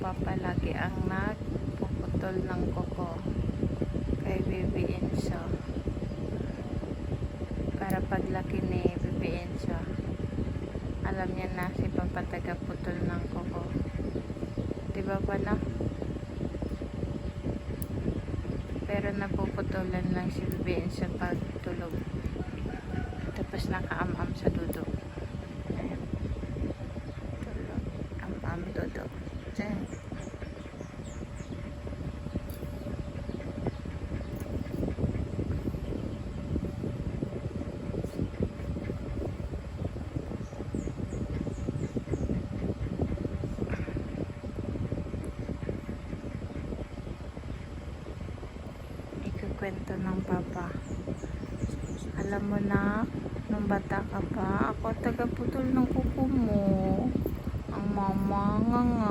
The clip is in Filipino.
palagi ang nagpuputol ng kuko kay Baby Enzo. Para paglaki ni Baby Enzo, alam niya na si Papa tagaputol ng kuko. Di ba no? Pero napuputulan lang si Baby Enzo pag tulog. Tapos nakaamam sa dudo. Ayan. Ikukwento ng papa. Alam mo na, nung bata ka pa, ako tagaputol ng kuko mo. Ang mama nga nga.